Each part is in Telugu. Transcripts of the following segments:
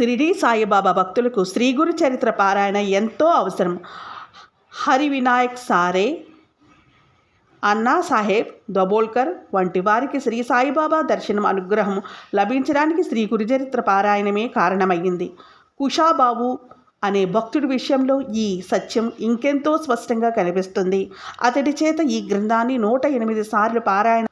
షిరిడి సాయిబాబా భక్తులకు శ్రీ గురు చరిత్ర పారాయణ ఎంతో అవసరం. హరి వినాయక్ సారే అన్నా సాహెబ్ దబోల్కర్ వంటి వారికి శ్రీ సాయిబాబా దర్శనం అనుగ్రహం లభించడానికి శ్రీ గురుచరిత్ర పారాయణమే కారణమయ్యింది. కుషాబాబు అనే భక్తుడి విషయంలో ఈ సత్యం ఇంకెంతో స్పష్టంగా కనిపిస్తుంది. అతడి చేత ఈ గ్రంథాన్ని నూట ఎనిమిది సార్లు పారాయణ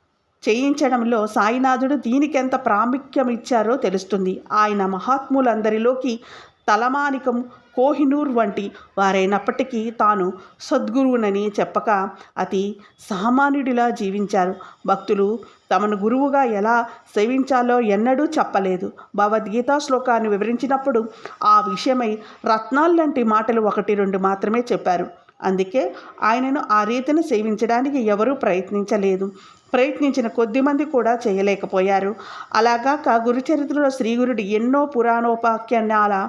చేయించడంలో సాయినాథుడు దీనికెంత ప్రాముఖ్యం ఇచ్చారో తెలుస్తుంది. ఆయన మహాత్ములందరిలోకి తలమానికం కోహినూర్ వంటి వారైనప్పటికీ తాను సద్గురువునని చెప్పక అతి సామాన్యుడిలా జీవించారు. భక్తులు తమను గురువుగా ఎలా సేవించాలో ఎన్నడూ చెప్పలేదు. భగవద్గీతా శ్లోకాన్ని వివరించినప్పుడు ఆ విషయమై రత్నాల్లాంటి మాటలు ఒకటి రెండు మాత్రమే చెప్పారు. అందుకే ఆయనను ఆ రీతిని సేవించడానికి ఎవరూ ప్రయత్నించలేదు. ప్రయత్నించిన కొద్దిమంది కూడా చేయలేకపోయారు. అలాగాక గురుచరిత్రలో శ్రీగురుడు ఎన్నో పురాణోపాఖ్యానాల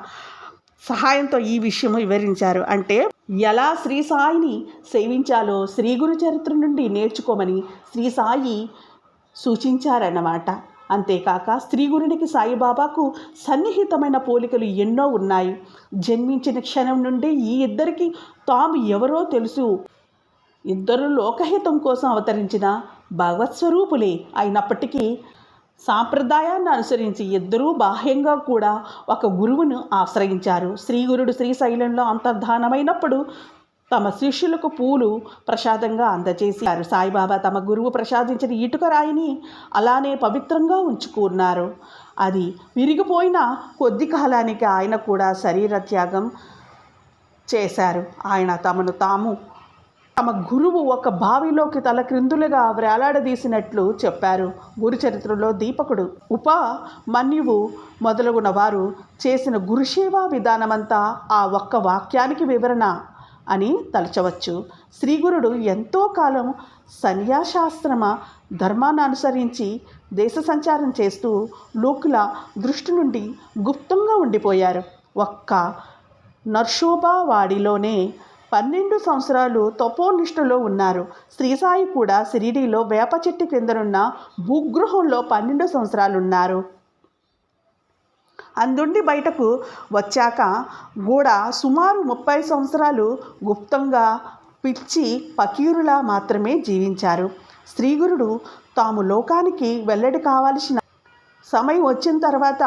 సహాయంతో ఈ విషయం వివరించారు. అంటే ఎలా శ్రీ సాయిని సేవించాలో శ్రీ గురు చరిత్ర నుండి నేర్చుకోమని శ్రీ సాయి సూచించారన్నమాట. అంతేకాక స్త్రీ గురునికి సాయిబాబాకు సన్నిహితమైన పోలికలు ఎన్నో ఉన్నాయి. జన్మించిన క్షణం నుండి ఈ ఇద్దరికి తాము ఎవరో తెలుసు. ఇద్దరు లోకహితం కోసం అవతరించిన భగవత్ స్వరూపులే అయినప్పటికీ సాంప్రదాయాన్ని అనుసరించి ఇద్దరూ బాహ్యంగా కూడా ఒక గురువును ఆశ్రయించారు. శ్రీగురుడు శ్రీశైలంలో అంతర్ధానమైనప్పుడు తమ శిష్యులకు పూలు ప్రసాదంగా అందజేశారు. సాయిబాబా తమ గురువు ప్రసాదించిన ఇటుక రాయిని అలానే పవిత్రంగా ఉంచుకున్నారు. అది విరిగిపోయిన కొద్ది కాలానికి ఆయన కూడా శరీర త్యాగం చేశారు. ఆయన తమను తాము తమ గురువు ఒక బావిలోకి తల క్రిందులుగా వేలాడదీసినట్లు చెప్పారు. గురు చరిత్రలో దీపకుడు ఉప మన్యువు మొదలగున వారు చేసిన గురుసేవా విధానమంతా ఆ ఒక్క వాక్యానికి వివరణ అని తలచవచ్చు. శ్రీగురుడు ఎంతో కాలం సన్యాసాశ్రమ ధర్మాన్ని అనుసరించి దేశ సంచారం చేస్తూ లోకుల దృష్టి నుండి గుప్తంగా ఉండిపోయారు. ఒక్క నర్షోబావాడిలోనే పన్నెండు సంవత్సరాలు తపోనిష్టలో ఉన్నారు. శ్రీసాయి కూడా షిరిడీలో వేప చెట్టు క్రిందనున్న భూగృహంలో పన్నెండు సంవత్సరాలు ఉన్నారు అందుండి బయటకు వచ్చాక కూడా సుమారు ముప్పై సంవత్సరాలు గుప్తంగా పిచ్చి పకీరులా మాత్రమే జీవించారు. శ్రీగురుడు తాము లోకానికి వెల్లడి కావాల్సిన సమయం వచ్చిన తర్వాత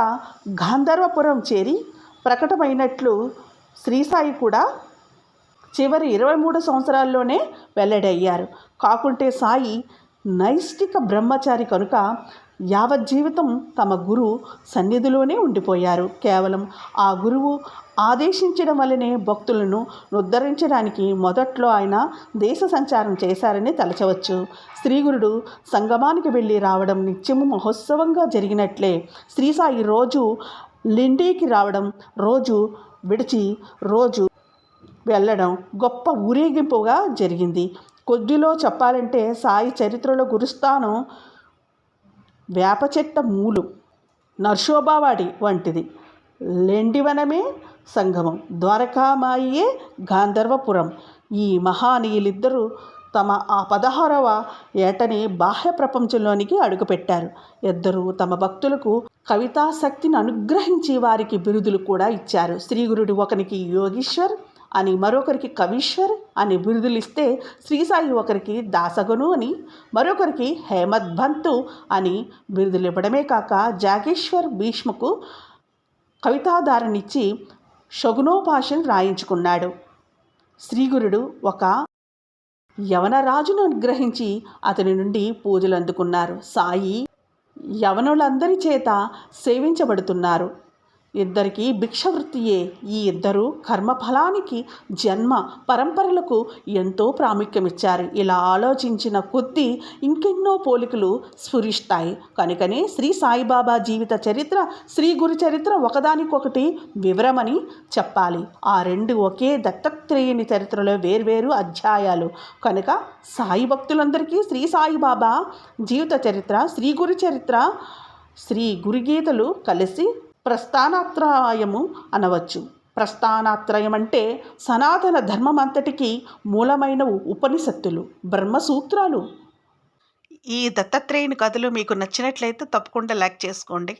గాంధర్వపురం చేరి ప్రకటమైనట్లు శ్రీసాయి కూడా చివరి ఇరవై మూడు సంవత్సరాల్లోనే వెల్లడయ్యారు. కాకుంటే సాయి నైష్టిక బ్రహ్మచారి కనుక యావజ్జీవితం తమ గురు సన్నిధిలోనే ఉండిపోయారు. కేవలం ఆ గురువు ఆదేశించడం వల్లనే భక్తులను ఉద్ధరించడానికి మొదట్లో ఆయన దేశ సంచారం చేశారని తలచవచ్చు. శ్రీగురుడు సంగమానికి వెళ్ళి రావడం నిత్యము మహోత్సవంగా జరిగినట్లే. శ్రీసాయి రోజు లిండీకి రావడం రోజు విడిచి రోజు వెళ్ళడం గొప్ప ఊరేగింపుగా జరిగింది. కొద్దిలో చెప్పాలంటే సాయి చరిత్రలో గురుస్థానం వేప చెట్ట మూలు నర్శోభావాడి వంటిది. లెండివనమే సంగమం. ద్వారకామాయే గాంధర్వపురం. ఈ మహానీయులిద్దరూ తమ ఆ పదహారవ ఏటని బాహ్య ప్రపంచంలోనికి అడుగుపెట్టారు. ఇద్దరు తమ భక్తులకు కవితాశక్తిని అనుగ్రహించి వారికి బిరుదులు కూడా ఇచ్చారు. శ్రీగురుడు ఒకనికి యోగీశ్వర్ అని మరొకరికి కవీశ్వర్ అని బిరుదులు ఇస్తే శ్రీసాయి ఒకరికి దాసగను అని మరొకరికి హేమద్భంతు అని బిరుదులు ఇవ్వడమే కాక జాగేశ్వర్ భీష్మకు కవితాధారనిచ్చి షగునోపాషన్ రాయించుకున్నాడు. శ్రీగురుడు ఒక యవనరాజును అనుగ్రహించి అతని నుండి పూజలు అందుకున్నారు సాయి యవనులందరి చేత సేవించబడుతున్నారు. ఇద్దరికీ భిక్షవృత్తియే ఈ ఇద్దరు కర్మఫలానికి జన్మ పరంపరలకు ఎంతో ప్రాముఖ్యమిచ్చారు. ఇలా ఆలోచించిన కొద్దీ ఇంకెన్నో పోలికలు స్ఫురిస్తాయి. కనుకనే శ్రీ సాయిబాబా జీవిత చరిత్ర శ్రీ గురు చరిత్ర ఒకదానికొకటి వివరమని చెప్పాలి. ఆ రెండు ఒకే దత్తాత్రేయుని చరిత్రలో వేర్వేరు అధ్యాయాలు. కనుక సాయి భక్తులందరికీ శ్రీ సాయిబాబా జీవిత చరిత్ర శ్రీ గురు చరిత్ర శ్రీ గురుగీతలు కలిసి ప్రస్థానాత్రయము అనవచ్చు. ప్రస్థానాత్రయం అంటే సనాతన ధర్మం అంతటికి మూలమైన ఉపనిషత్తులు బ్రహ్మసూత్రాలు. ఈ దత్తాత్రేయుని కథలు మీకు నచ్చినట్లయితే తప్పకుండా లైక్ చేసుకోండి.